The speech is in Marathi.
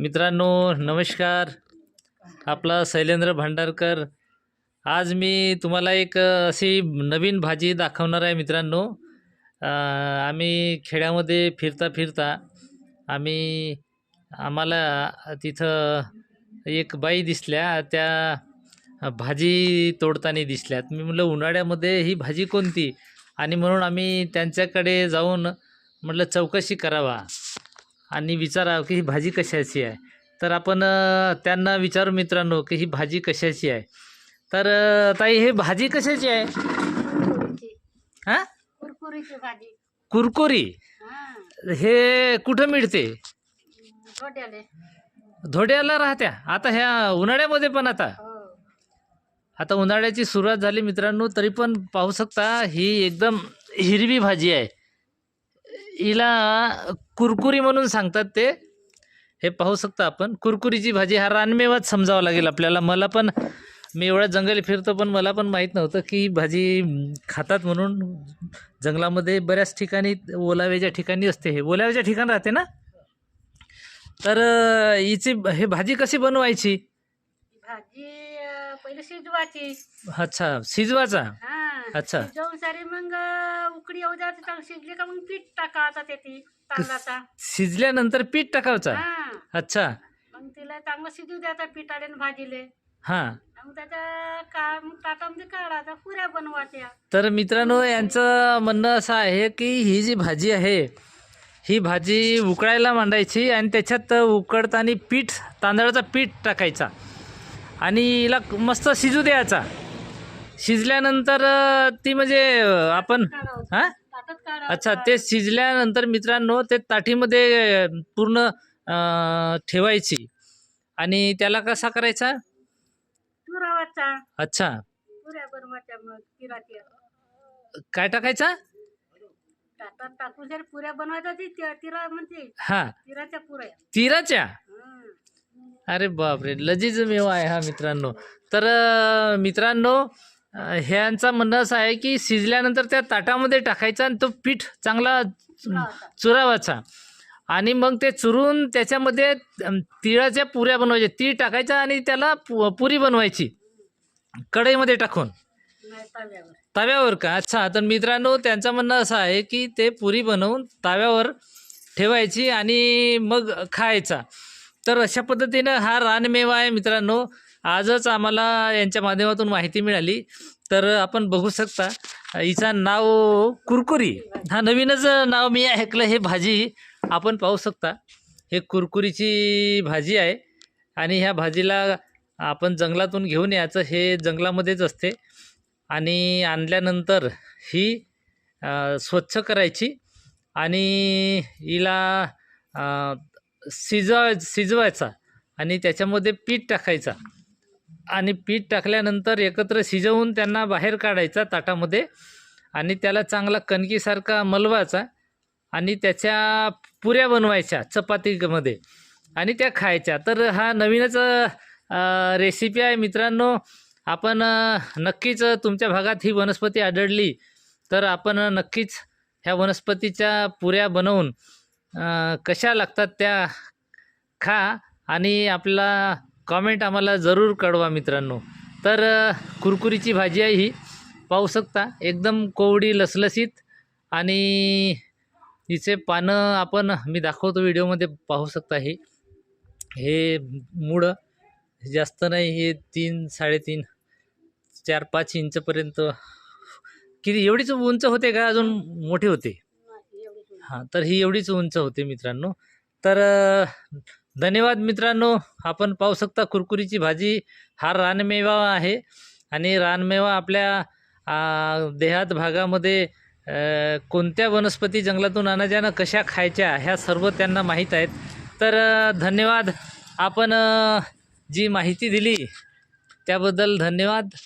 मित्रांनो नमस्कार. आपला शैलेंद्र भांडारकर. आज मी तुम्हाला एक अशी नवीन भाजी दाखवणार आहे मित्रांनो. आम्ही खेड्यामध्ये फिरता फिरता आम्ही आम्हाला तिथं एक बाई दिसल्या. त्या भाजी तोडताना दिसल्यात मी म्हटलं उन्हाळ्यामध्ये ही भाजी कोणती? आणि म्हणून आम्ही त्यांच्याकडे जाऊन म्हटलं चौकशी करावा. आणि विचारावं की ही भाजी कशाची आहे? तर आपण त्यांना विचारू मित्रांनो की ही भाजी कशाची आहे? तर ताई हे भाजी कशाची आहे? हां? कुरकुरी? हा. कुठं मिळते? धोड्याला राहत्या. आता ह्या उन्हाळ्यामध्ये पण आता. हो. आता उन्हाळ्याची सुरुवात झाली मित्रांनो तरी पण पाहू शकता ही एकदम हिरवी भाजी आहे. हिला कुरकुरी म्हणून सांगतात ते. हे पाहू शकता आपण. कुरकुरीची भाजी हा रानमेवाच समजावा लागेल आपल्याला. मला पण मी एवढ्या जंगली फिरतो पण मला पण माहीत नव्हतं की भाजी खातात म्हणून जंगलामध्ये बऱ्याच ठिकाणी ओलाव्याच्या ठिकाणी असते हे. ओलाव्याच्या ठिकाणी राहते ना? तर हिची हे भाजी कशी बनवायची? भाजी पहिले शिजवायची. अच्छा शिजवाचा हा. अच्छा. शिजवून सारी मग उकडी येऊ चांगली शिजली का मग पीठ टाकायचा त्याची तांदळाचा. शिजल्यानंतर पीठ टाकायचं हा. अच्छा. मग तिला चांगलं शिजू द्यायचा पिठाले आणि भाजीले. हां. मग त्याच्या का मग ताटामध्ये काढायचा पुऱ्या बनवायच्या तर मित्रांनो यांचं म्हणणं असं आहे की ही जी भाजी आहे ही भाजी उकळायला मांडायची आणि त्याच्यात उकडताना पीठ तांदळाचा पीठ टाकायचा. आणि हिला मस्त शिजू द्यायचा. शिजल्यानंतर ती म्हणजे आपण हां? अच्छा ते शिजल्यानंतर मित्रांनो ते ताटीमध्ये पूर्ण ठेवायची. आणि त्याला कसा करायचा? अच्छा. काय टाकायचा? पुऱ्या बनवायच्या हां. तिराच्या. अरे बापरे लजीज मेवा आहे हा मित्रांनो. तर मित्रांनो ह्यांचं म्हणणं असं आहे की शिजल्यानंतर त्या ताटामध्ये टाकायचा आणि तो पीठ चांगला चुरावाचा. आणि मग ते चुरून त्याच्यामध्ये तिळाच्या पुऱ्या बनवायच्या. तीळ टाकायचा आणि त्याला पुरी बनवायची. कढईमध्ये टाकून. तव्यावर का? अच्छा. तर मित्रांनो त्यांचं म्हणणं असं आहे की ते पुरी बनवून तव्यावर ठेवायची आणि मग खायचा. तर अशा पद्धतीनं हा रानमेवा आहे मित्रांनो. आजच आम्हाला यांच्या माध्यमातून माहिती मिळाली. तर आपण बघू शकता हिचं नाव कुरकुरी. हा नवीनच नाव मी ऐकलं हे भाजी आपण पाहू शकता. हे कुरकुरीची भाजी आहे आणि ह्या भाजीला आपण जंगलातून घेऊन यायचं हे जंगलामध्येच असते. आणि आणल्यानंतर ही स्वच्छ करायची आणि हिला शिजवाय शिजवायचा आणि त्याच्यामध्ये पीठ टाकायचा. आणि पीठ टाकल्यानंतर एकत्र शिजवून त्यांना बाहेर काढायचा ताटामध्ये. आणि त्याला चांगला कणकीसारखा मलवायचा आणि त्याच्या पुऱ्या बनवायच्या चपातीमध्ये आणि त्या खायच्या. तर हा नवीनच रेसिपी आहे मित्रांनो. आपण नक्कीच तुमच्या भागात ही वनस्पती आढळली तर आपण नक्कीच ह्या वनस्पतीच्या पुऱ्या बनवून कशा लागतात त्या खा आणि आपला कॉमेंट आम्हाला जरूर कळवा मित्रांनो. तर कुरकुरीची भाजी आहे ही. पाहू शकता. एकदम कोवडी लसलसीत आणि हिचे पानं आपण मी दाखवतो व्हिडिओमध्ये पाहू शकता हे. हे मुळं जास्त नाही हे तीन साडेतीन चार पाच इंचपर्यंत. किती एवढीच उंच होते का? अजून मोठे होते. हां तर ही एवढीच उंच होते मित्रांनो. तर धन्यवाद मित्रांनो. आपण पाहू शकता कुरकुरीची भाजी हा रानमेवा आहे आणि रानमेवा आपल्या देहात भागामध्ये कोणत्या वनस्पती जंगलातून अनाजानं कशा खायच्या ह्या सर्व त्यांना माहीत आहेत. तर धन्यवाद. आपण जी माहिती दिली त्याबद्दल धन्यवाद.